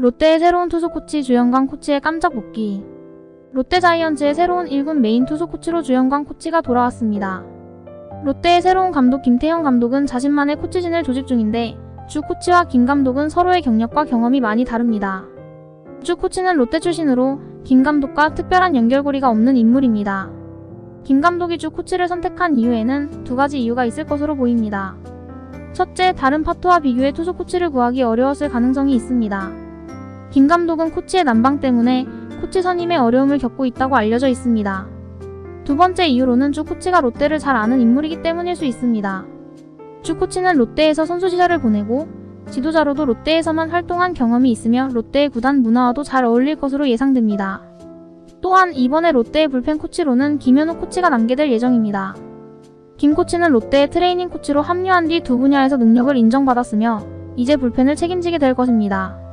롯데의 새로운 투수 코치 주영광 코치의 깜짝 복귀. 롯데 자이언츠의 새로운 1군 메인 투수 코치로 주영광 코치가 돌아왔습니다. 롯데의 새로운 감독 김태형 감독은 자신만의 코치진을 조직 중인데 주 코치와 김 감독은 서로의 경력과 경험이 많이 다릅니다. 주 코치는 롯데 출신으로 김 감독과 특별한 연결고리가 없는 인물입니다. 김 감독이 주 코치를 선택한 이유에는 두 가지 이유가 있을 것으로 보입니다. 첫째, 다른 파트와 비교해 투수 코치를 구하기 어려웠을 가능성이 있습니다. 김 감독은 코치의 난방 때문에 코치 선임에 어려움을 겪고 있다고 알려져 있습니다. 두 번째 이유로는 주 코치가 롯데를 잘 아는 인물이기 때문일 수 있습니다. 주 코치는 롯데에서 선수 시절을 보내고 지도자로도 롯데에서만 활동한 경험이 있으며 롯데의 구단 문화와도 잘 어울릴 것으로 예상됩니다. 또한 이번에 롯데의 불펜 코치로는 김현우 코치가 남게 될 예정입니다. 김 코치는 롯데의 트레이닝 코치로 합류한 뒤 두 분야에서 능력을 인정받았으며 이제 불펜을 책임지게 될 것입니다.